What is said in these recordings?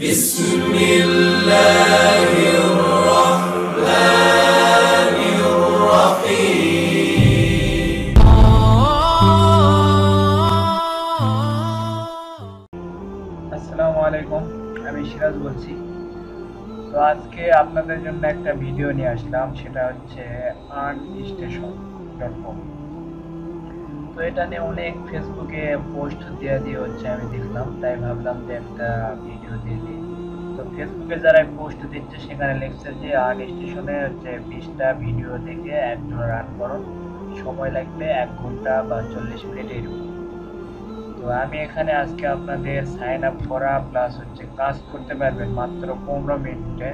بسم الله الرحمن الرحيم আসসালামু আলাইকুম আমি সিরাজ বলছি তো আজকে আপনাদের জন্য একটা ভিডিও নিয়ে আসলাম সেটা হচ্ছে আর্ন স্টেশন ডট কম তো এটা নিয়ে অনেক ফেসবুকে পোস্ট দিয়ে দিয়ে হচ্ছে আমি দেখলাম। তাই ভাবলাম যে একটা ভিডিও দিয়ে দিই। তো ফেসবুকে যারা পোস্ট দিচ্ছে, সেখানে লিখছে যে আর্ন স্টেশনে হচ্ছে বিশটা ভিডিও দেখে এক ডলার আর্ন করো। সময় লাগবে এক ঘণ্টা বা চল্লিশ মিনিট এরকম। তো আমি এখানে আজকে আপনাদের সাইন আপ করা প্লাস হচ্ছে কাজ করতে পারবেন মাত্র পনেরো মিনিটে।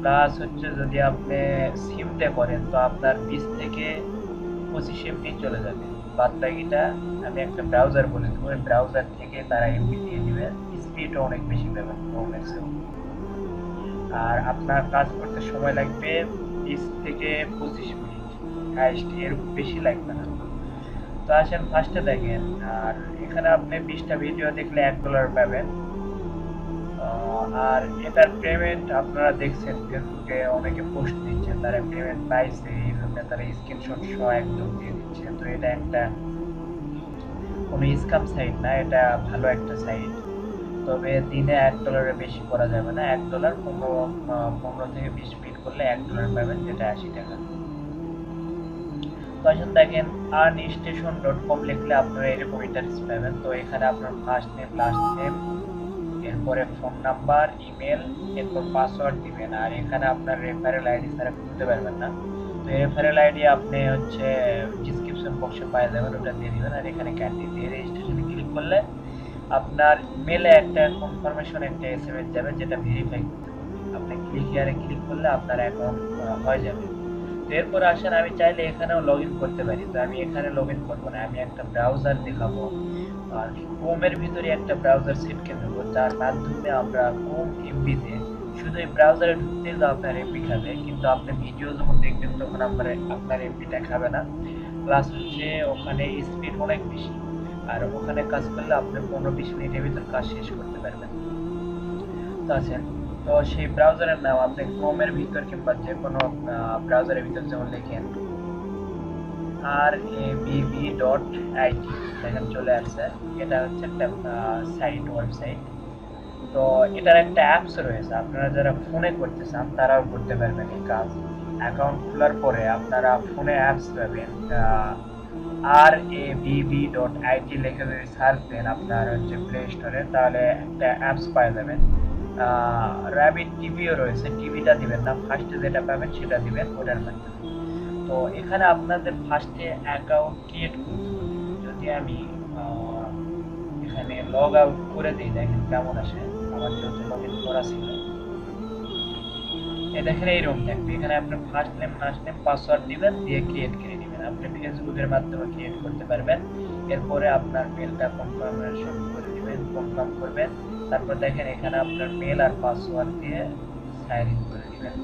প্লাস হচ্ছে যদি আপনি সিমটে করেন, তো আপনার বিশ থেকে পঁচিশ এমবি চলে যাবে। বাদ বাকিটা আমি একটা ব্রাউজার বলে দেবো। ওই ব্রাউজার থেকে তারা এমপি দিয়ে দিবে। স্পিডও অনেক বেশি পাবেন চেয়েও। আর আপনার কাজ করতে সময় লাগবে বিশ থেকে পঁচিশ মিনিট। হাইস্ট এর বেশি লাগবে না। তো আসেন ফার্স্টে দেখেন, আর এখানে আপনি বিশটা ভিডিও দেখলে এক ডলার পাবেন। আর এটার পেমেন্ট আপনারা দেখছেন, ফেসবুকে অনেকে পোস্ট দিচ্ছে, তারা পেমেন্ট পাইছে, এই জন্য তারা স্ক্রিনশট সহ একদম দিয়ে দিচ্ছে। তো এটা একটা কোনো স্কাম সাইট না, এটা ভালো একটা সাইট তবে দিনে এক ডলারের বেশি করা যাবে না। এক ডলার পনেরো পনেরো থেকে বিশ মিনিট করলে এক ডলার পাবেন, যেটা আশি টাকা। তো আসুন দেখেন আর্ন স্টেশন ডট কম লিখলে আপনারা এরকম ইন্টারেস্ট পাবেন। তো এখানে আপনার ফার্স্ট নেম লাস্ট নেম এরপরে ফোন নাম্বার ইমেল এরপর পাসওয়ার্ড দিবেন। আর এখানে আপনার রেফারেল আইডি ছাড়া খুলতে পারবেন না। তো রেফারেল আইডি আপনি হচ্ছে ডিসক্রিপশন বক্সে পাই যাবেন, ওটা দিয়ে দিবেন। আর এখানে ক্যান্ডি দিয়ে রেজিস্ট্রেশনে ক্লিক করলে আপনার মেলে একটা কনফার্মেশন একটা এস এম এস যাবে, যেটা ভেরিফাই করতে আপনি ক্লিক হিয়ারে ক্লিক করলে আপনার অ্যাকাউন্ট হয়ে যাবে। তো এরপর আসেন, আমি চাইলে এখানেও লগ ইন করতে পারি। তো আমি এখানে লগ ইন করব না, আমি একটা ব্রাউজার দেখাবো। ক্রোমের ভিতরে একটা ব্রাউজার সেট করে দেবো যার মাধ্যমে আমরা ক্রোম এমবিতে শুধু এই ব্রাউজারে ঢুকতে যা আপনার এমবি খাবে, কিন্তু আপনি ভিডিও যখন দেখবেন তখন আপনার আপনার এমবিটা খাবে না। প্লাস হচ্ছে ওখানে স্পিড অনেক বেশি। আর ওখানে কাজ করলে আপনি পনেরো বিশ মিনিটের ভিতর কাজ শেষ করতে পারবেন। তো আছেন তো সেই ব্রাউজারের নাম আপনি ক্রোমের ভিতর কিংবা যে কোনো ব্রাউজারের ভিতর যেমন লেখেন আর এ বিবি ডট আইটি দেখেন চলে আসছে। এটা হচ্ছে একটা সাইট ওয়েবসাইট তো এটার একটা অ্যাপস রয়েছে। আপনারা যারা ফোনে করতে চান, তারাও করতে পারবেন এই কাজ। অ্যাকাউন্ট খোলার পরে আপনারা ফোনে অ্যাপস পাবেন আর এ বিবি ডট আইটি লিখে যদি সার্চ দেন আপনার হচ্ছে প্লে স্টোরে তাহলে একটা অ্যাপস পাওয়া যাবেন। র্যাবিট টিভিও রয়েছে। টিভিটা দিবেন না। ফার্স্টে যেটা পাবেন, সেটা দিবেন। ওটার মাধ্যমে। তো এখানে আপনাদের ফার্স্টে অ্যাকাউন্ট ক্রিয়েট করতে যদি আমি এখানে লগ আউট করে দিই, দেখেন কেমন আসে। আমার যেহেতু লগ ইন করা ছিল। এ দেখেন এইরকম থাকবে এখানে আপনার first name last name password দিবেন, দিয়ে ক্রিয়েট করে দিবেন। আপনি ফেসবুকের মাধ্যমে ক্রিয়েট করতে পারবেন। এরপরে আপনার মেলটা কনফার্মেশন করে দিবেন কনফার্ম করবেন। তারপর দেখেন এখানে আপনার মেল আর পাসওয়ার্ড দিয়ে সাইন ইন করে দিবেন।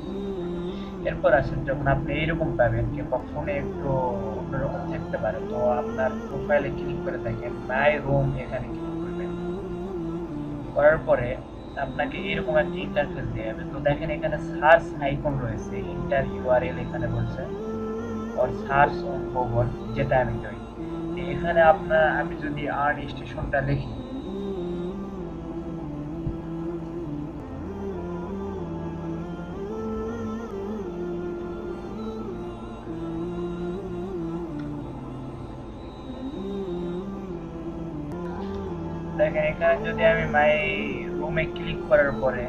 এরপর আসেন যখন আপনি এইরকম পাবেন কিংবা ফোনে একটু অন্যরকম থাকতে পারে, তো আপনার প্রোফাইলে ক্লিক করে দেখেন মাই রুম এখানে ক্লিক করবেন। করার পরে আপনাকে এরকম একটা ইন্টারফেস দিয়ে যাবে তো দেখেন এখানে সার্চ আইকন রয়েছে ইন্টার ইউআরএল এখানে বলছে ওর সার্চ অন গুগল যেটা আমি তো এখানে আপনার, আমি যদি আর্ন স্টেশনটা লিখি এখানে যদি আমি মাই রুমে ক্লিক করার পরে।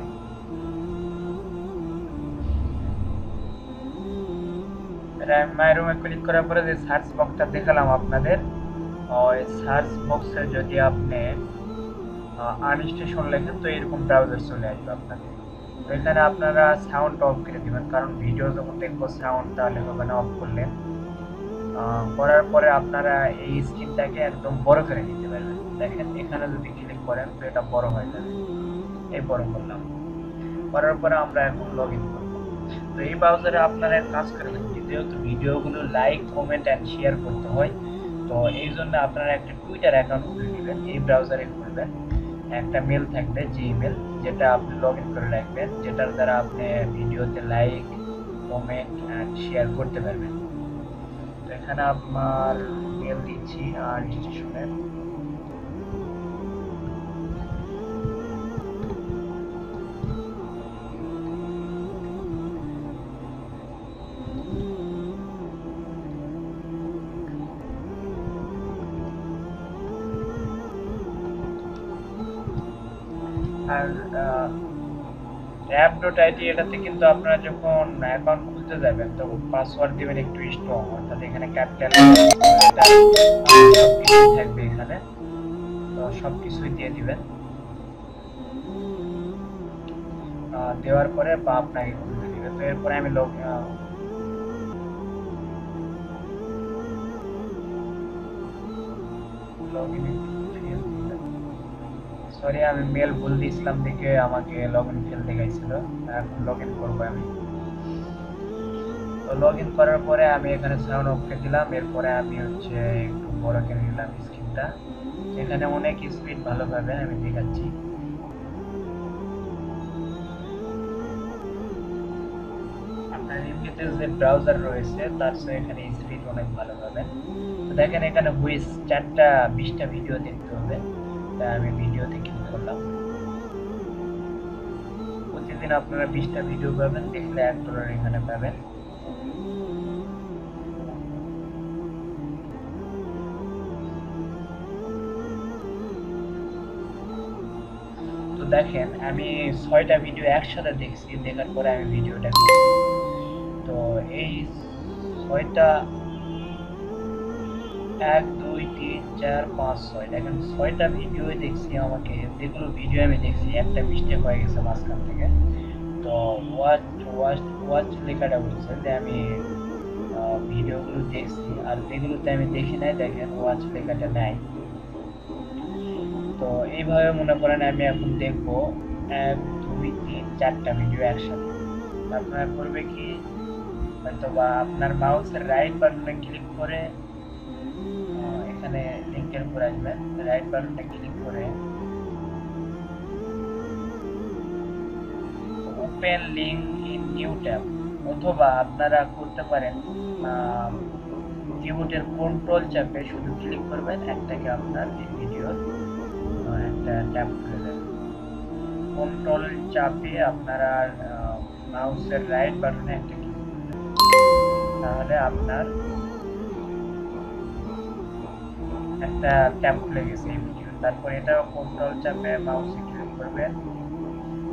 মাই রুমে ক্লিক করার পরে যে সার্চ বক্সটা দেখালাম আপনাদের, ওই সার্চ বক্সে যদি আপনি আনস্টেশন লেখেন, তো এরকম ব্রাউজার চলে আসবে আপনাদের। এখানে আপনারা সাউন্ড অফ করে দিবেন, কারণ ভিডিও যখন দেখব সাউন্ড তাহলে হবে না অফ করলে। করার পরে আপনারা এই স্ক্রিনটাকে একদম বড় করে নিতে পারবেন। দেখেন, এখানে যদি করেন, তো এটা বড় হয়ে যাবে এই বড় করলাম। করার পরে আমরা এখন লগ ইন করব। তো এই ব্রাউজারে আপনারা কাজ করবেন যেহেতু ভিডিওগুলো লাইক কমেন্ট অ্যান্ড শেয়ার করতে হয়, তো এই জন্য আপনারা একটা টুইটার অ্যাকাউন্ট খুলে নেবেন, এই ব্রাউজারে খুলবেন। একটা মেল থাকবে জিমেল যেটা আপনি লগ ইন করে রাখবেন, যেটার দ্বারা আপনি ভিডিওতে লাইক কমেন্ট অ্যান্ড শেয়ার করতে পারবেন। তো এখানে আপনার মেল দিচ্ছি আর রেজিস্ট্রেশনের অ্যাপ ডট আইডি এটাতে কিন্তু আপনারা যখন অ্যাকাউন্ট খুলতে যাবেন তখন পাসওয়ার্ড দিবেন একটু স্ট্রং অর্থাৎ এখানে ক্যাপিটাল থাকবে এখানে। তো সব কিছুই দিয়ে দিবেন। দেওয়ার পরে বা আপনাকে খুলতে দিবে। তো এরপরে আমি লগ লগ ইন সরি আমি মেল ভুল দিয়েছিলাম দেখে আমাকে লগ ইন ফেল দেখাইছিল এখন লগ ইন করব আমি। তো লগ ইন করার পরে আমি এখানে সাউন্ড অফকে দিলাম। এরপরে আমি হচ্ছে একটু বড় করে নিলাম স্ক্রিনটা এখানে অনেক স্পিড ভালো পাবেন আমি দেখাচ্ছি। আপনার এমনিতে যে ব্রাউজার রয়েছে, তার চেয়ে এখানে স্পিড অনেক ভালো পাবেন দেখেন এখানে হুইস চারটা বিশটা ভিডিও দেখতে হবে। তাই আমি ভিডিওতে ক্লিক করলাম। প্রতিদিন আপনারা বিশটা ভিডিও পাবেন, দেখলে এক ডলার এখানে পাবেন। তো দেখেন, আমি ছয়টা ভিডিও একসাথে দেখছি, দেখার পরে আমি ভিডিওটা তো এই ছয়টা এক, দুই, তিন, চার, পাঁচ, ছয়। দেখেন, ছয়টা ভিডিও দেখছি আমাকে। যেগুলো ভিডিও আমি দেখছি, একটা মিস্টেক হয়ে গেছে মাঝখান থেকে। তো ওয়াচ ওয়াচ ওয়াচ লেখাটা বলছে যে আমি ভিডিওগুলো দেখছি। আর যেগুলোতে আমি দেখি নাই, দেখেন ওয়াচ লেখাটা নাই। তো এইভাবে মনে করেন আমি এখন দেখব এক, দুই, তিন, চারটা ভিডিও একসাথে। আপনারা করবে কি? হয়তো বা আপনার মাউসের রাইট বাটনে ক্লিক করে লিঙ্কের উপর আসবেন রাইট বাটনে ক্লিক করে open link in new tab, অথবা আপনারা করতে পারেন কিবোর্ডের কন্ট্রোল চাপে শুধু ক্লিক করবেন, একটাকে আপনার ভিডিওর একটা ট্যাব করে দেবেন। কন্ট্রোল চাপে আপনারা মাউসের রাইট বাটনে একটা ক্লিক করবেন। তাহলে আপনার একটা ট্যাব খুলে গেছে তারপর এটাও কন্ট্রোল চাপে মাউসে ক্লিক করবেন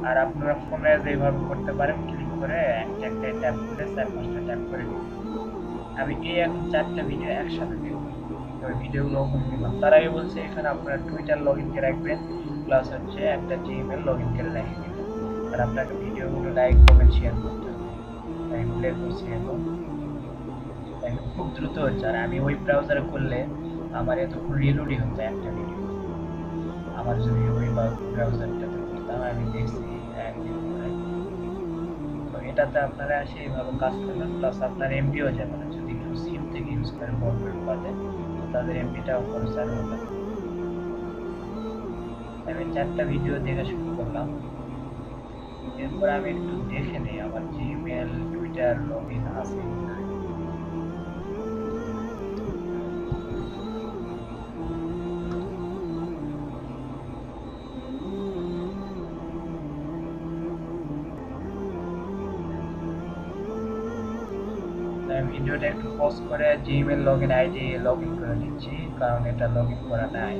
আর আপনারা ফোনে যেভাবে করতে পারেন ক্লিক করে একটা একটা খুলে চার পাঁচটা ট্যাব করে আমি এই এখন চারটা ভিডিও একসাথে দেখব তো ভিডিওগুলো ওপেন করলাম। তার আগে বলছে, এখানে আপনারা টুইটার লগ ইন করে রাখবেন প্লাস হচ্ছে একটা জিমেল লগ ইন করে রেখে দিবেন। আর আপনাকে ভিডিওগুলো লাইক কমেন্ট শেয়ার করতে হবে। প্লে করছি এখন। খুব দ্রুত হচ্ছে। আর আমি ওই ব্রাউজারে করলে আমার এতক্ষণ রিলোডই হতো একটা ভিডিও আমার যদি ওই ব্রাউজারটাতে করতাম, আমি দেখছি তো এটাতে আপনারা এসে এইভাবে কাজ করবেন প্লাস আপনার এমবিও যাবে না যদি কেউ সিম থেকে ইউজ করেন ব্রডব্যান্ড বাদে তো তাদের খরচ আর হবে। আমি চারটা ভিডিও দেখা শুরু করলাম। এরপর আমি একটু দেখে নিই, আমার জিমেল টুইটার লগ ইন আছে ভিডিওটা একটু পজ করে Gmail log in ID log in করে নিচ্ছি, কারণ এটা লগ ইন করা নাই।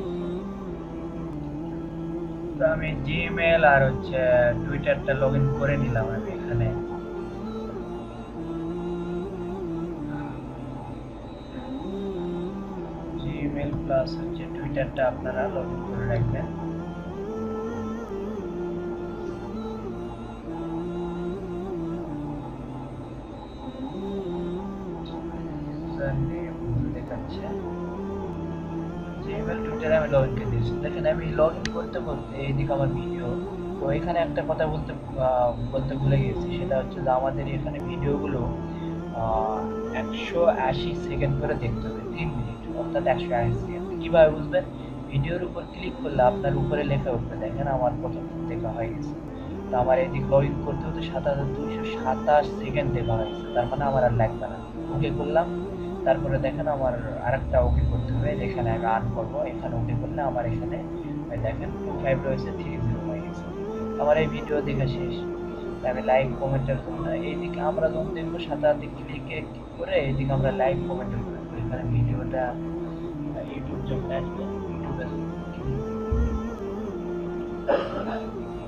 তো আমি জিমেল আর হচ্ছে টুইটারটা লগ ইন করে নিলাম আমি এখানে। জিমেল প্লাস হচ্ছে টুইটারটা আপনারা লগ ইন করে রাখবেন। তো এখানে একটা কথা বলতে বলতে ভুলে গেছি। সেটা হচ্ছে যে আমাদের এখানে ভিডিওগুলো একশো আশি সেকেন্ড করে দেখতে হবে। তিন মিনিট অর্থাৎ একশো আশি সেকেন্ড কীভাবে বুঝবেন? ভিডিওর উপর ক্লিক করলে আপনার উপরে লেখা উঠবে। দেখেন, আমার প্রথম দেখা হয়ে গেছে। তো আমার এদিক লগ ইন করতে হতে সাত হাজার দুইশো সাতাশ সেকেন্ড দেখা হয়ে গেছে তার মানে আমার আর লাগবে না। ওকে করলাম। তারপরে দেখেন আমার আরেকটা ওকে করতে হবে যেখানে আমি আর্ন করব, এখানে ওকে করলে আমার এখানে দেখেন ফাইভ রয়েছে থ্রি জিরো হয়ে গেছে। আমার এই ভিডিও দেখা শেষ। আমি লাইক কমেন্টের জন্য এইদিকে আমরা যখন দেখব দিক ক্লিকে করে এইদিকে আমরা লাইক কমেন্টের করে। এখানে ভিডিওটা ইউটিউব যখন আসবে ইউটিউবে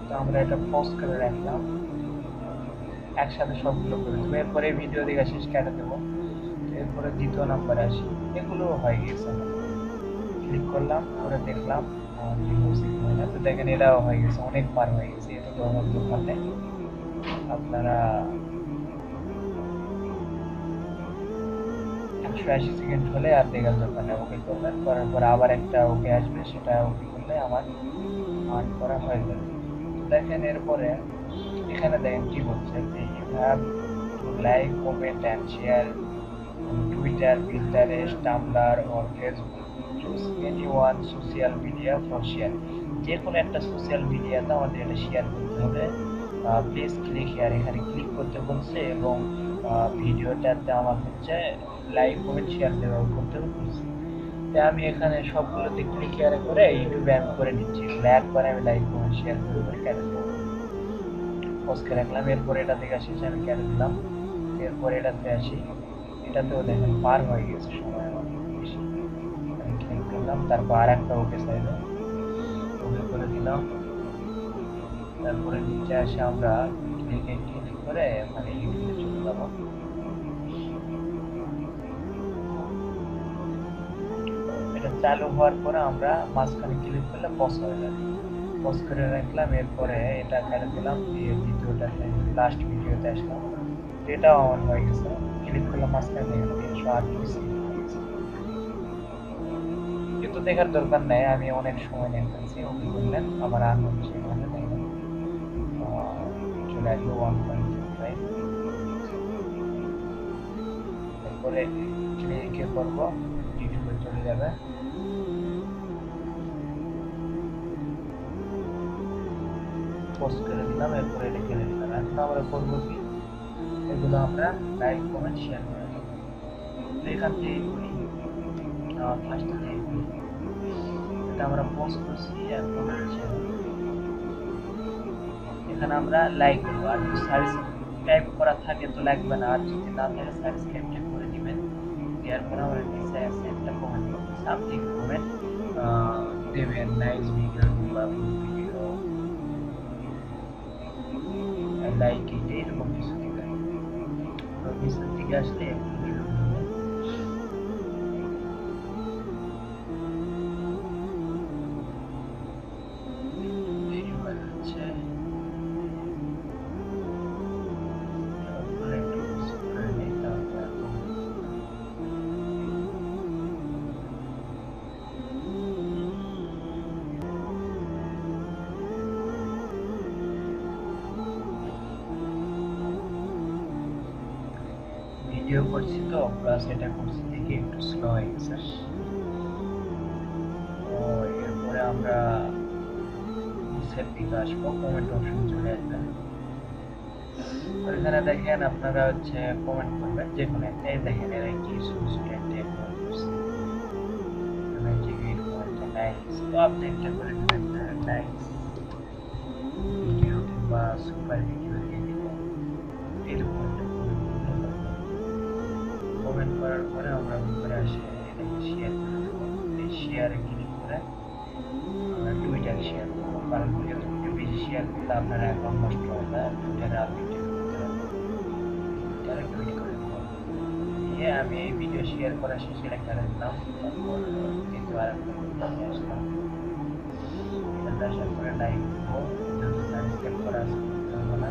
তো আমরা এটা পোস্ট করে রাখলাম। একসাথে সবগুলো করে দেবো। এরপরে ভিডিও দেখা শেষ কেটে দেবো? এরপরে দ্বিতীয় নাম্বারে আসি। এগুলো হয়ে গেছে। ক্লিক করলাম, করে দেখলাম না। তো দেখেন এটাও হয়ে গেছে, অনেক পার হয়ে গেছে। এটা তো আমার দোকানে। আপনারা একশো আশি সেকেন্ড হলে আর দেখার দরকার নেই ওকে করবেন। করার পর আবার একটা ওকে আসবে, সেটা ওকে করলে আমার আর্ন করা হয়ে যাবে দেখেন, এরপরে এখানে দেখেন কি বলছে যে you have to like comment and share Twitter Pinterest Tumblr or Facebook choose any one social media for share যে কোনো একটা সোশ্যাল মিডিয়াতে আমাদের এটা শেয়ার করতে হবে। প্লিজ ক্লিক হেয়ার এখানে ক্লিক করতে বলছে এবং ভিডিওটাতে আমার হচ্ছে লাইক কমেন্ট শেয়ার দেওয়া করতে বলছে। তাই আমি এখানে সবগুলোতে ক্লিক হেয়ারে করে ইউটিউবে আমি করে নিচ্ছি এগুলো একবার আমি লাইক কমেন্ট শেয়ার করে করে কেটে দেবো পোস্টকে রাখলাম। এরপর এটা থেকে আসি আমি কেটে দিলাম? এরপর এটাতে আসি। এটাতেও দেখেন পার হয়ে গেছে সময় আমি ক্লিক করলাম, তারপর একটা ওকে চাইবে ওকে করে দিলাম। তারপরে নিচে আসে আমরা ক্লিকে ক্লিক করে মানে ইউটিউবে চলে যাব। এটা চালু হওয়ার পরে আমরা মাঝখানে ক্লিক করলে পজ হয়ে যাবে পজ করে রাখলাম, এরপরে এটা ফেলে দিলাম, দিয়ে দ্বিতীয়টাতে লাস্ট ভিডিওতে আসলাম। এটাও আমার হয়ে গেছে। ক্লিক করলাম মাঝখানে দেখেন তিনশো আটত্রিশ কিন্তু দেখার দরকার নেই, আমি অনেক সময় নিয়ে ফেলছি, ওকে করলেন আমার আর হচ্ছে এখানে দেখেন চলে আসবে ওয়ান পয়েন্ট ফাইভ ক্লিকে করব ইউটিউবে চলে যাবে। পোস্ট করে দিলাম, এরপরে এটা কেটে দিলাম। এখন আমরা করব কি? এগুলো আমরা লাইক কমেন্ট শেয়ার করে দেবো। এখান থেকে করি ফার্স্ট এটা আমরা পোস্ট করছি এখন হচ্ছে এখানে আমরা লাইক করব। আর যদি সাবস্ক্রাইব করা থাকে তো লাগবে না। আর যদি না থাকে সাবস্ক্রাইবটা করে দিবেন দেওয়ার পর আমরা নিচে আছে একটা কমেন্ট সামথিং কমেন্ট দেবেন। নাইস ভিডিও বা ভিডিও লাইক এটা এরকম কিছু। দিবেন তো নিচের করছি তো প্লাস এটা করছি দেখে একটু স্লো হয়ে গেছে। এরপরে আমরা নিচের দিকে আসব কমেন্ট অপশন চলে আসবে। তো এখানে দেখেন আপনারা হচ্ছে কমেন্ট করবেন, যে কোনো একটা দেখেন এরা কি স্টুডেন্ট তো আপনি একটা ভিডিও কিংবা সুপার ভিডিও এরকম কমেন্ট করার পরে আমরা উপরে আসে এটাকে শেয়ার করে এই শেয়ারে ক্লিক করে আমরা টুইটারে শেয়ার করব। কারণ যেহেতু একটু বেশি শেয়ার করলে আপনার অ্যাকাউন্ট নষ্ট হয়ে যায় টুইটারে হবে টুইটারে টুইট করে দিয়ে আমি এই ভিডিও শেয়ার করা শেষে রেখে রাখলাম। দ্বিতীয় আর একটা আসলাম। এটাতে আসার পরে লাইক দেবো সাবস্ক্রাইব করা না।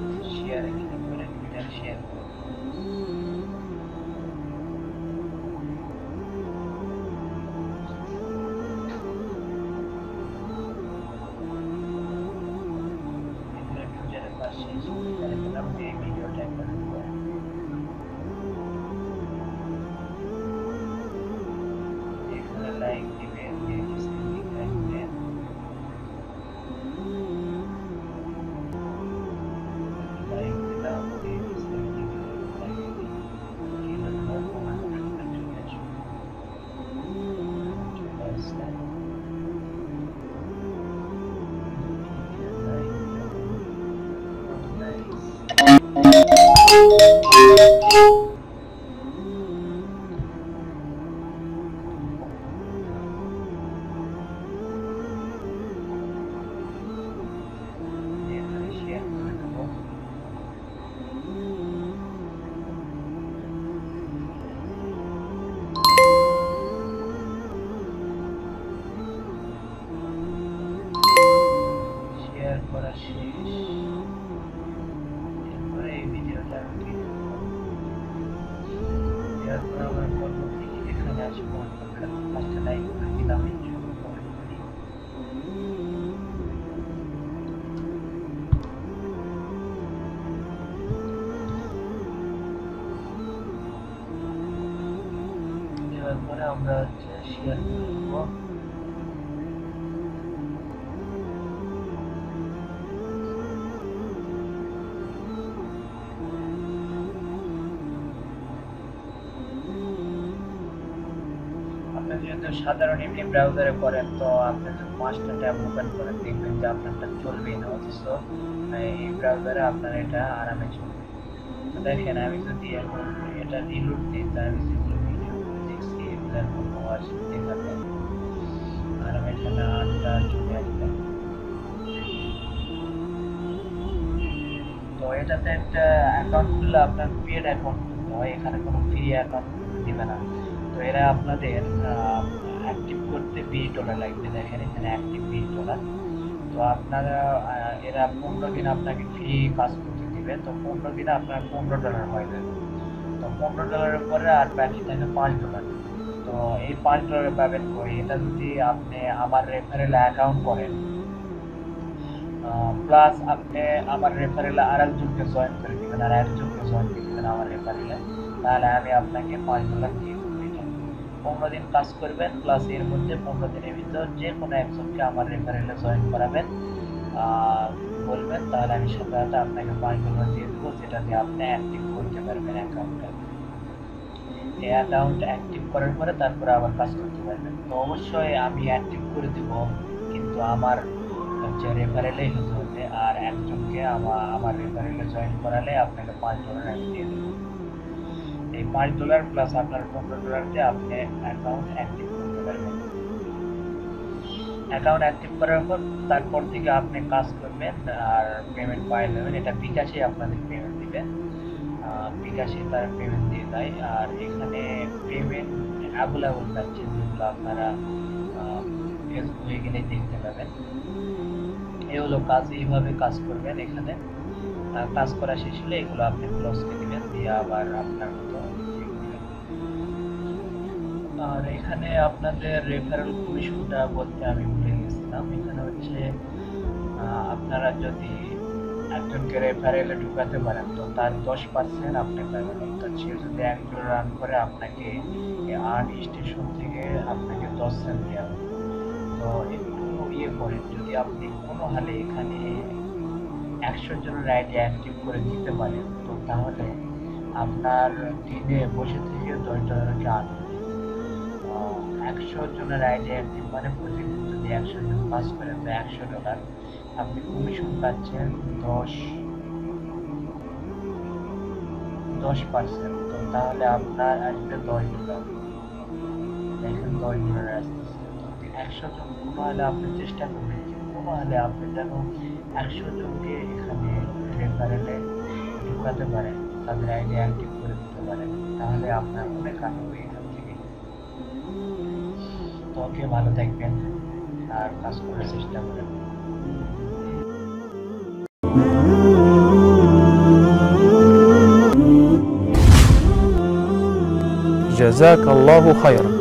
দেওয়ার পরে আমরা হচ্ছে সাধারণ এমনি ব্রাউজারে করেন তো আপনি যদি মাস্টার ট্যাব ওপেন করেন দেখবেন যে আপনারটা চলবেই না, অথচ, এই ব্রাউজারে আপনার এটা আরামে চলবে। দেখেন, আমি যদি এখন এটা রিলুট দিই, তাহলে আর আমি এখানে আটটা তো এটাতে একটা অ্যাকাউন্ট খুললে আপনার পেড অ্যাকাউন্ট এখানে কোনো ফ্রি অ্যাকাউন্ট দিবে না তো এরা আপনাদের অ্যাক্টিভ করতে বিশ লাগবে দেখেন এখানে অ্যাক্টিভ বিশ ডলার তো আপনারা এরা পনেরো দিন আপনাকে ফ্রি কাজ করতে তো পনেরো দিনে আপনার পনেরো ডলার হয়ে তো পনেরো ডলারের পরে আর বাকি থাকে পাঁচ ডলার তো এই ডলার পাবেন কই এটা যদি আপনি আমার রেফারেল অ্যাকাউন্ট করেন প্লাস আপনি আমার রেফারেলে আর একজনকে জয়েন করে দিবেন আর একজনকে জয়েন করে দিবেন আমার রেফারেলে তাহলে আমি আপনাকে পাঁচ ডলার দিয়ে পনেরো দিন কাজ করবেন প্লাস এর মধ্যে পনেরো দিনের ভিতর যে কোনো একজনকে আমার রেফারেলে জয়েন করাবেন বলবেন, তাহলে আমি সাথে আপনাকে পাঁচ ডলার দিয়ে দেবো, যেটা দিয়ে আপনি অ্যাক্টিভ করতে পারবেন অ্যাকাউন্টটা অ্যাকাউন্ট অ্যাক্টিভ করার পরে তারপরে আবার কাজ করতে পারবেন তো অবশ্যই আমি অ্যাক্টিভ করে দেবো কিন্তু আমার হচ্ছে রেফারেলেই হতে হবে আর একজনকে আমার আমার রেফারেলে জয়েন করালে আপনাকে পাঁচ ডলার আমি দিয়ে দেবো। এই পাঁচ ডলার প্লাস আপনার পনেরো ডলার দিয়ে আপনি অ্যাকাউন্ট অ্যাক্টিভ করতে পারবেন। অ্যাকাউন্ট অ্যাক্টিভ করার পর তারপর থেকে আপনি কাজ করবেন আর পেমেন্ট পাই নেবেন এটা বিকাশে আপনাদের পেমেন্ট দিবে। আহ, বিকাশে তার পেমেন্ট দিয়ে আর এখানে পেমেন্ট অ্যাভেলেবল থাকছে যেগুলো আপনারা ফেসবুকে গেলে দেখতে পাবেন। এই হলো কাজ, এইভাবে কাজ করবেন এখানে। কাজ করা শেষ হলে এগুলো আপনি ক্লোজ করে দিবেন, দিয়ে আবার আপনার মতো আর এখানে আপনাদের রেফারেল কমিশনটা বলতে আমি ভুলে গেছিলাম। এখানে হচ্ছে আপনারা যদি একজনকে রেফারেলে ঢুকাতে পারেন, তো তার দশ পার্সেন্ট আপনি পাবেন। অর্থাৎ সে যদি এক ডলার রান করে, আপনাকে আর্ন স্টেশন থেকে আপনাকে দশ সেন্ট দেওয়া হবে। তো একটু ইয়ে করেন, যদি আপনি কোনো হালে এখানে একশো জনের রাইডে অ্যাক্টিভ করে দিতে পারেন, তো তাহলে আপনার দিনে বসে থেকে দশ ডলারকে আর্ন একশো জনের রাইডে অ্যাক্টিভ মানে প্রতিদিন একশো করেন তো একশো ডলার আপনি কমিশন পাচ্ছেন দশ দশ পার্সেন্ট তো তাহলে আপনার আসবে দশ ডলার দেখেন দশ ডলার আসতেছে। একশো জন, কোনো আপনি চেষ্টা করবেন যে হলে আপনি যেন একশো জনকে এখানে রেফারেলে ঢুকাতে পারেন, তাদের আইডি অ্যাক্টিভ করে দিতে পারেন, তাহলে আপনার অনেক আনন্দ এখান থেকে। তো ভালো থাকবেন। আর কাজ করার চেষ্টা করেন جزاك الله خيرا